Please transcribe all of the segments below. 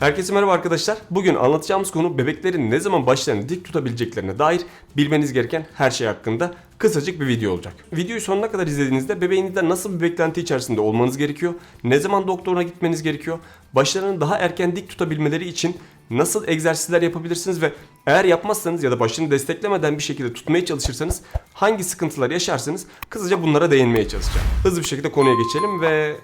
Herkese merhaba arkadaşlar. Bugün anlatacağımız konu bebeklerin ne zaman başlarını dik tutabileceklerine dair bilmeniz gereken her şey hakkında kısacık bir video olacak. Videoyu sonuna kadar izlediğinizde bebeğinizde nasıl bir beklenti içerisinde olmanız gerekiyor, ne zaman doktoruna gitmeniz gerekiyor, başlarını daha erken dik tutabilmeleri için nasıl egzersizler yapabilirsiniz ve eğer yapmazsanız ya da başını desteklemeden bir şekilde tutmaya çalışırsanız hangi sıkıntılar yaşarsınız kısaca bunlara değinmeye çalışacağım. Hızlı bir şekilde konuya geçelim ve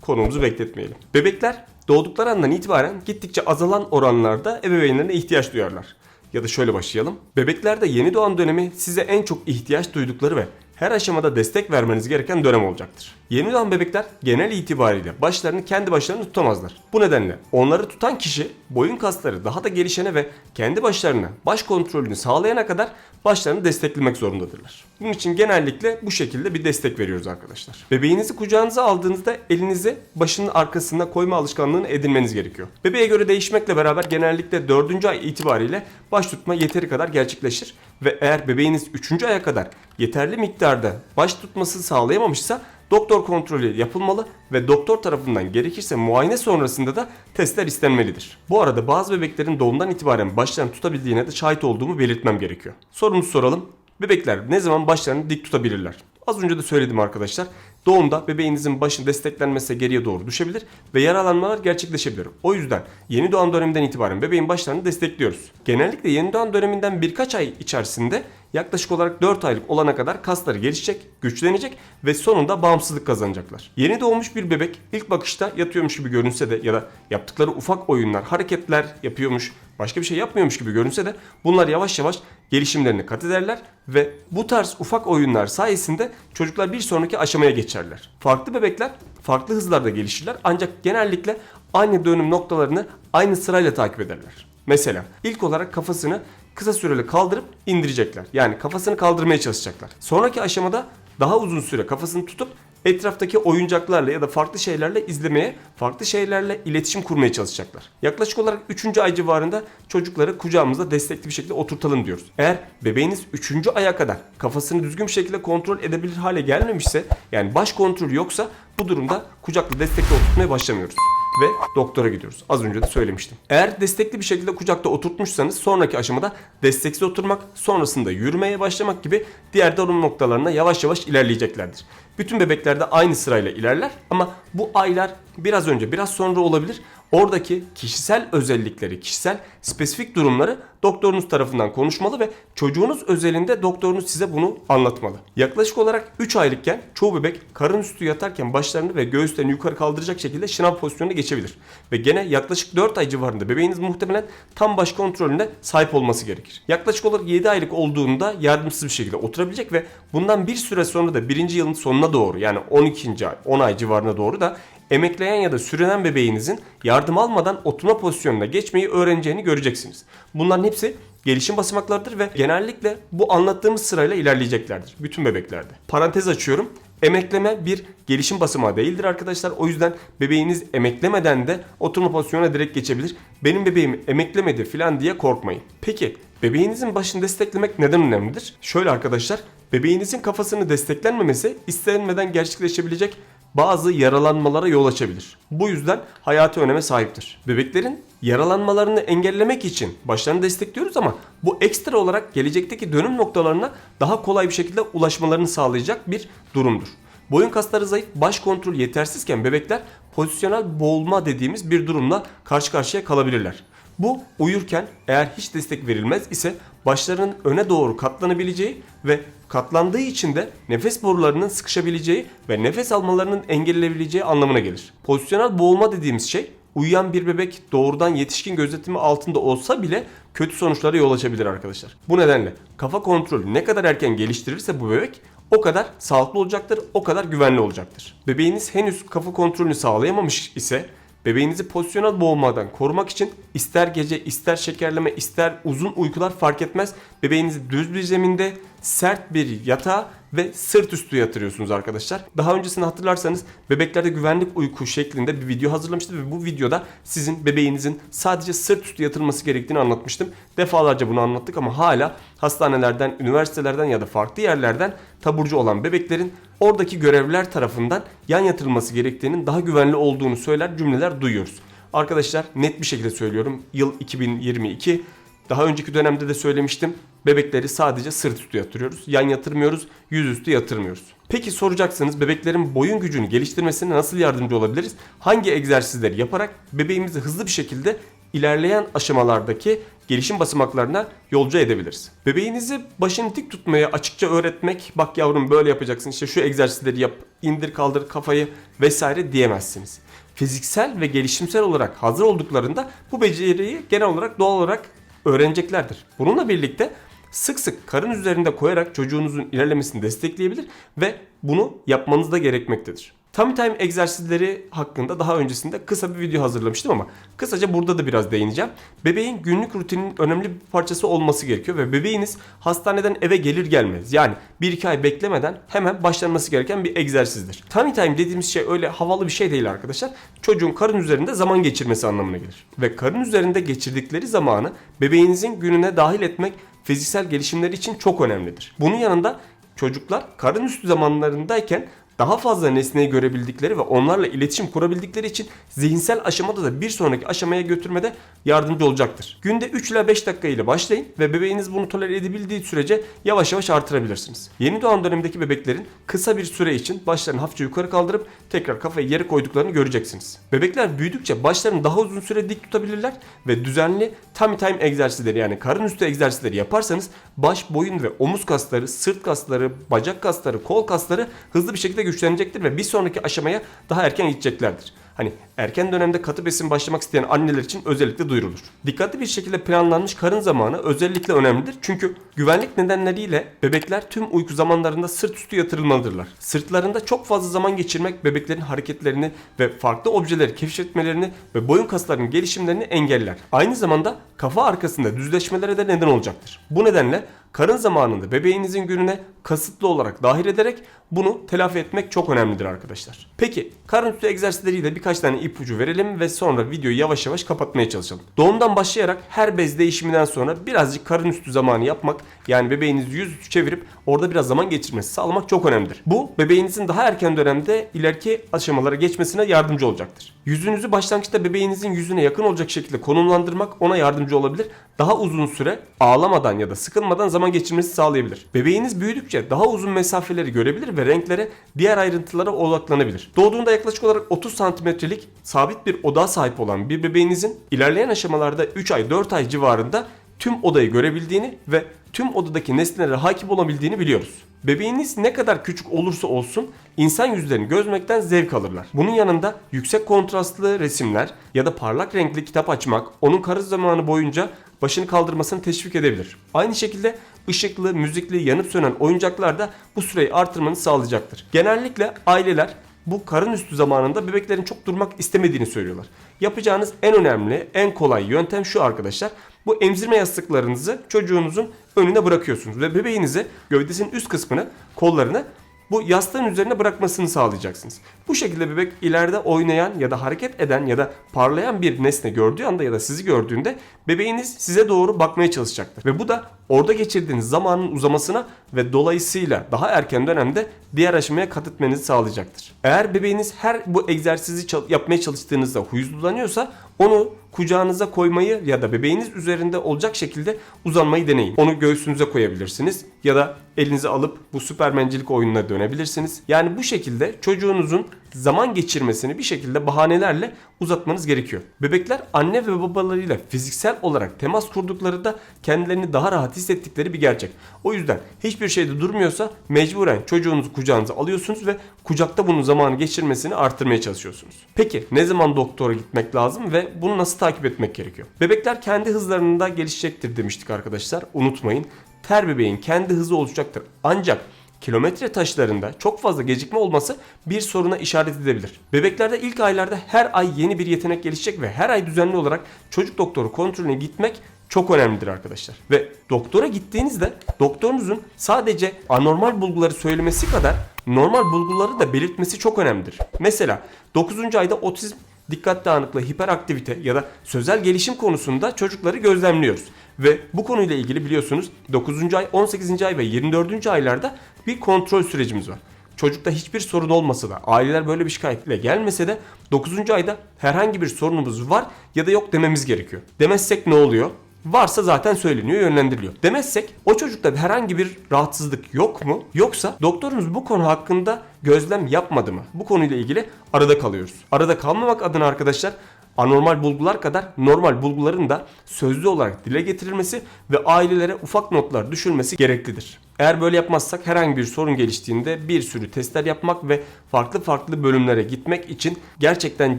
konumuzu bekletmeyelim. Bebekler doğdukları andan itibaren gittikçe azalan oranlarda ebeveynlerine ihtiyaç duyarlar. Ya da şöyle başlayalım. Bebeklerde yeni doğan dönemi size en çok ihtiyaç duydukları ve her aşamada destek vermeniz gereken dönem olacaktır. Yeni doğan bebekler genel itibariyle başlarını kendi başlarına tutamazlar. Bu nedenle onları tutan kişi boyun kasları daha da gelişene ve kendi başlarına baş kontrolünü sağlayana kadar başlarını desteklemek zorundadırlar. Bunun için genellikle bu şekilde bir destek veriyoruz arkadaşlar. Bebeğinizi kucağınıza aldığınızda elinizi başının arkasına koyma alışkanlığını edinmeniz gerekiyor. Bebeğe göre değişmekle beraber genellikle 4. ay itibariyle baş tutma yeteri kadar gerçekleşir ve eğer bebeğiniz 3. aya kadar yeterli miktarda baş tutması sağlayamamışsa doktor kontrolü yapılmalı ve doktor tarafından gerekirse muayene sonrasında da testler istenmelidir. Bu arada bazı bebeklerin doğumdan itibaren başlarını tutabildiğine de şahit olduğumu belirtmem gerekiyor. Sorumuzu soralım. Bebekler ne zaman başlarını dik tutabilirler? Az önce de söyledim arkadaşlar. Doğumda bebeğinizin başın desteklenmesi geriye doğru düşebilir ve yaralanmalar gerçekleşebilir. O yüzden yeni doğan döneminden itibaren bebeğin başlarını destekliyoruz. Genellikle yeni doğan döneminden birkaç ay içerisinde yaklaşık olarak 4 aylık olana kadar kasları gelişecek, güçlenecek ve sonunda bağımsızlık kazanacaklar. Yeni doğmuş bir bebek ilk bakışta yatıyormuş gibi görünse de ya da yaptıkları ufak oyunlar, hareketler yapıyormuş, başka bir şey yapmıyormuş gibi görünse de bunlar yavaş yavaş gelişimlerini kat ederler ve bu tarz ufak oyunlar sayesinde çocuklar bir sonraki aşamaya geçerler. Farklı bebekler farklı hızlarda gelişirler ancak genellikle aynı dönüm noktalarını aynı sırayla takip ederler. Mesela ilk olarak kafasını kısa süreli kaldırıp indirecekler. Yani kafasını kaldırmaya çalışacaklar. Sonraki aşamada daha uzun süre kafasını tutup etraftaki oyuncaklarla ya da farklı şeylerle izlemeye, farklı şeylerle iletişim kurmaya çalışacaklar. Yaklaşık olarak 3. ay civarında çocukları kucağımızda destekli bir şekilde oturtalım diyoruz. Eğer bebeğiniz 3. aya kadar kafasını düzgün bir şekilde kontrol edebilir hale gelmemişse, yani baş kontrolü yoksa bu durumda kucakla destekli oturtmaya başlamıyoruz ve doktora gidiyoruz. Az önce de söylemiştim. Eğer destekli bir şekilde kucakta oturtmuşsanız sonraki aşamada desteksiz oturmak, sonrasında yürümeye başlamak gibi diğer doğum noktalarına yavaş yavaş ilerleyeceklerdir. Bütün bebeklerde aynı sırayla ilerler ama bu aylar biraz önce biraz sonra olabilir. Oradaki kişisel özellikleri, kişisel spesifik durumları doktorunuz tarafından konuşmalı ve çocuğunuz özelinde doktorunuz size bunu anlatmalı. Yaklaşık olarak 3 aylıkken çoğu bebek karın üstü yatarken başlarını ve göğüslerini yukarı kaldıracak şekilde şınav pozisyonuna geçebilir. Ve gene yaklaşık 4 ay civarında bebeğiniz muhtemelen tam baş kontrolüne sahip olması gerekir. Yaklaşık olarak 7 aylık olduğunda yardımsız bir şekilde oturabilecek ve bundan bir süre sonra da birinci yılın sonuna doğru yani 12. ay 10 ay civarına doğru da emekleyen ya da sürünen bebeğinizin yardım almadan oturma pozisyonuna geçmeyi öğreneceğini göreceksiniz. Bunların hepsi gelişim basamaklarıdır ve genellikle bu anlattığımız sırayla ilerleyeceklerdir bütün bebeklerde. Parantez açıyorum. Emekleme bir gelişim basamağı değildir arkadaşlar. O yüzden bebeğiniz emeklemeden de oturma pozisyonuna direkt geçebilir. Benim bebeğim emeklemedi falan diye korkmayın. Peki bebeğinizin başını desteklemek neden önemlidir? Şöyle arkadaşlar bebeğinizin kafasını desteklenmemesi istenmeden gerçekleşebilecek bazı yaralanmalara yol açabilir. Bu yüzden hayati öneme sahiptir. Bebeklerin yaralanmalarını engellemek için başlarını destekliyoruz ama bu ekstra olarak gelecekteki dönüm noktalarına daha kolay bir şekilde ulaşmalarını sağlayacak bir durumdur. Boyun kasları zayıf, baş kontrol yetersizken bebekler pozisyonel boğulma dediğimiz bir durumla karşı karşıya kalabilirler. Bu uyurken eğer hiç destek verilmez ise başlarının öne doğru katlanabileceği ve katlandığı için de nefes borularının sıkışabileceği ve nefes almalarının engellenebileceği anlamına gelir. Pozisyonel boğulma dediğimiz şey uyuyan bir bebek doğrudan yetişkin gözetimi altında olsa bile kötü sonuçlara yol açabilir arkadaşlar. Bu nedenle kafa kontrolü ne kadar erken geliştirirse bu bebek o kadar sağlıklı olacaktır, o kadar güvenli olacaktır. Bebeğiniz henüz kafa kontrolünü sağlayamamış ise Bebeğinizi pozisyonel boğulmadan korumak için ister gece, ister şekerleme, ister uzun uykular fark etmez. Bebeğinizi düz bir zeminde, sert bir yatağa ve sırt üstü yatırıyorsunuz arkadaşlar. Daha öncesini hatırlarsanız bebeklerde güvenlik uyku şeklinde bir video hazırlamıştım ve bu videoda sizin bebeğinizin sadece sırt üstü yatırılması gerektiğini anlatmıştım. Defalarca bunu anlattık ama hala hastanelerden, üniversitelerden ya da farklı yerlerden taburcu olan bebeklerin oradaki görevliler tarafından yan yatırılması gerektiğinin daha güvenli olduğunu söyler cümleler duyuyoruz. Arkadaşlar net bir şekilde söylüyorum. Yıl 2022. Daha önceki dönemde de söylemiştim. Bebekleri sadece sırt üstü yatırıyoruz. Yan yatırmıyoruz, yüzüstü yatırmıyoruz. Peki soracaksınız bebeklerin boyun gücünü geliştirmesine nasıl yardımcı olabiliriz? Hangi egzersizleri yaparak bebeğimizi hızlı bir şekilde ilerleyen aşamalardaki gelişim basamaklarına yolcu edebiliriz. Bebeğinizi başını dik tutmaya açıkça öğretmek, bak yavrum böyle yapacaksın, işte şu egzersizleri yap, indir kaldır kafayı vesaire diyemezsiniz. Fiziksel ve gelişimsel olarak hazır olduklarında bu beceriyi genel olarak doğal olarak öğreneceklerdir. Bununla birlikte sık sık karın üzerinde koyarak çocuğunuzun ilerlemesini destekleyebilir ve bunu yapmanız da gerekmektedir. Tummy time egzersizleri hakkında daha öncesinde kısa bir video hazırlamıştım ama kısaca burada da biraz değineceğim. Bebeğin günlük rutinin önemli bir parçası olması gerekiyor ve bebeğiniz hastaneden eve gelir gelmez yani 1-2 ay beklemeden hemen başlanması gereken bir egzersizdir. Tummy time dediğimiz şey öyle havalı bir şey değil arkadaşlar. Çocuğun karın üzerinde zaman geçirmesi anlamına gelir. Ve karın üzerinde geçirdikleri zamanı bebeğinizin gününe dahil etmek fiziksel gelişimleri için çok önemlidir. Bunun yanında çocuklar karın üstü zamanlarındayken daha fazla nesneyi görebildikleri ve onlarla iletişim kurabildikleri için zihinsel aşamada da bir sonraki aşamaya götürmede yardımcı olacaktır. Günde 3 ila 5 dakika ile başlayın ve bebeğiniz bunu tolere edebildiği sürece yavaş yavaş artırabilirsiniz. Yeni doğan dönemdeki bebeklerin kısa bir süre için başlarını hafifçe yukarı kaldırıp tekrar kafayı yere koyduklarını göreceksiniz. Bebekler büyüdükçe başlarını daha uzun süre dik tutabilirler ve düzenli tummy time egzersizleri yani karın üstü egzersizleri yaparsanız baş, boyun ve omuz kasları, sırt kasları, bacak kasları, kol kasları hızlı bir şekilde güçlenecektir ve bir sonraki aşamaya daha erken gideceklerdir. Hani erken dönemde katı besin başlamak isteyen anneler için özellikle duyurulur. Dikkatli bir şekilde planlanmış karın zamanı özellikle önemlidir. Çünkü güvenlik nedenleriyle bebekler tüm uyku zamanlarında sırt üstü yatırılmalıdırlar. Sırtlarında çok fazla zaman geçirmek bebeklerin hareketlerini ve farklı objeleri keşfetmelerini ve boyun kaslarının gelişimlerini engeller. Aynı zamanda kafa arkasında düzleşmelere de neden olacaktır. Bu nedenle karın zamanında bebeğinizin gününe kasıtlı olarak dahil ederek bunu telafi etmek çok önemlidir arkadaşlar. Peki karın üstü egzersizleriyle birkaç tane ipucu verelim ve sonra videoyu yavaş yavaş kapatmaya çalışalım. Doğumdan başlayarak her bez değişiminden sonra birazcık karın üstü zamanı yapmak yani bebeğinizi yüzüstü çevirip orada biraz zaman geçirmesi sağlamak çok önemlidir. Bu bebeğinizin daha erken dönemde ileriki aşamalara geçmesine yardımcı olacaktır. Yüzünüzü başlangıçta bebeğinizin yüzüne yakın olacak şekilde konumlandırmak ona yardımcı olabilir. Daha uzun süre ağlamadan ya da sıkılmadan zaman geçirmesi sağlayabilir. Bebeğiniz büyüdükçe daha uzun mesafeleri görebilir ve renklere, diğer ayrıntılara odaklanabilir. Doğduğunda yaklaşık olarak 30 santimetrelik sabit bir odağa sahip olan bir bebeğinizin ilerleyen aşamalarda 3 ay 4 ay civarında tüm odayı görebildiğini ve tüm odadaki nesnelere hakim olabildiğini biliyoruz. Bebeğiniz ne kadar küçük olursa olsun insan yüzlerini gözmekten zevk alırlar. Bunun yanında yüksek kontrastlı resimler ya da parlak renkli kitap açmak onun karı zamanı boyunca başını kaldırmasını teşvik edebilir. Aynı şekilde ışıklı, müzikli, yanıp sönen oyuncaklar da bu süreyi artırmanı sağlayacaktır. Genellikle aileler bu karın üstü zamanında bebeklerin çok durmak istemediğini söylüyorlar. Yapacağınız en önemli, en kolay yöntem şu arkadaşlar. Bu emzirme yastıklarınızı çocuğunuzun önüne bırakıyorsunuz ve bebeğinizi gövdesinin üst kısmını, kollarını bu yastığın üzerine bırakmasını sağlayacaksınız. Bu şekilde bebek ileride oynayan ya da hareket eden ya da parlayan bir nesne gördüğü anda ya da sizi gördüğünde bebeğiniz size doğru bakmaya çalışacaktır. Ve bu da orada geçirdiğiniz zamanın uzamasına ve dolayısıyla daha erken dönemde diğer aşamaya kat etmenizi sağlayacaktır. Eğer bebeğiniz her bu egzersizi yapmaya çalıştığınızda huyuzlanıyorsa onu kucağınıza koymayı ya da bebeğiniz üzerinde olacak şekilde uzanmayı deneyin. Onu göğsünüze koyabilirsiniz ya da elinize alıp bu süpermencilik oyununa dönebilirsiniz. Yani bu şekilde çocuğunuzun zaman geçirmesini bir şekilde bahanelerle uzatmanız gerekiyor. Bebekler anne ve babalarıyla fiziksel olarak temas kurduklarında kendilerini daha rahat hissettikleri bir gerçek. O yüzden hiçbir şeyde durmuyorsa mecburen çocuğunuzu kucağınıza alıyorsunuz ve kucakta bunun zamanı geçirmesini artırmaya çalışıyorsunuz. Peki ne zaman doktora gitmek lazım ve bunu nasıl takip etmek gerekiyor? Bebekler kendi hızlarında gelişecektir demiştik arkadaşlar. Unutmayın. Ter bebeğin kendi hızı olacaktır. Ancak kilometre taşlarında çok fazla gecikme olması bir soruna işaret edebilir. Bebeklerde ilk aylarda her ay yeni bir yetenek gelişecek ve her ay düzenli olarak çocuk doktoru kontrolüne gitmek çok önemlidir arkadaşlar. Ve doktora gittiğinizde doktorunuzun sadece anormal bulguları söylemesi kadar normal bulguları da belirtmesi çok önemlidir. Mesela 9. ayda otizm dikkat dağınıklığı, hiperaktivite ya da sözel gelişim konusunda çocukları gözlemliyoruz. Ve bu konuyla ilgili biliyorsunuz 9. ay, 18. ay ve 24. aylarda bir kontrol sürecimiz var. çocukta hiçbir sorun olmasa da aileler böyle bir şikayetle gelmese de 9. ayda herhangi bir sorunumuz var ya da yok dememiz gerekiyor. Demezsek ne oluyor? Varsa zaten söyleniyor, yönlendiriliyor. Demezsek o çocukta herhangi bir rahatsızlık yok mu? Yoksa doktorumuz bu konu hakkında gözlem yapmadı mı? Bu konuyla ilgili arada kalıyoruz. Arada kalmamak adına arkadaşlar anormal bulgular kadar normal bulguların da sözlü olarak dile getirilmesi ve ailelere ufak notlar düşülmesi gereklidir. Eğer böyle yapmazsak herhangi bir sorun geliştiğinde bir sürü testler yapmak ve farklı farklı bölümlere gitmek için gerçekten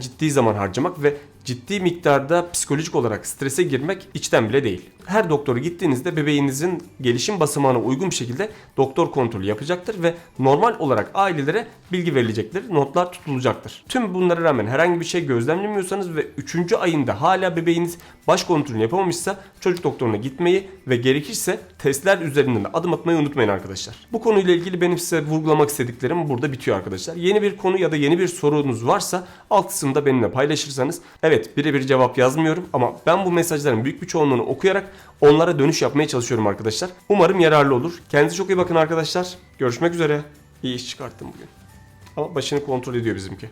ciddi zaman harcamak ve ciddi miktarda psikolojik olarak strese girmek içten bile değil. Her doktora gittiğinizde bebeğinizin gelişim basamağına uygun bir şekilde doktor kontrolü yapacaktır ve normal olarak ailelere bilgi verilecektir, notlar tutulacaktır. Tüm bunlara rağmen herhangi bir şey gözlemlemiyorsanız ve 3. ayında hala bebeğiniz baş kontrolünü yapamamışsa çocuk doktoruna gitmeyi ve gerekirse testler üzerinden de adım atmayı unutmayın arkadaşlar. Bu konuyla ilgili benim size vurgulamak istediklerim burada bitiyor arkadaşlar. Yeni bir konu ya da yeni bir sorunuz varsa alt kısımda benimle paylaşırsanız evet birebir cevap yazmıyorum ama ben bu mesajların büyük bir çoğunluğunu okuyarak onlara dönüş yapmaya çalışıyorum arkadaşlar. Umarım yararlı olur. Kendinize çok iyi bakın arkadaşlar. Görüşmek üzere. İyi iş çıkarttım bugün. Ama başını kontrol ediyor bizimki.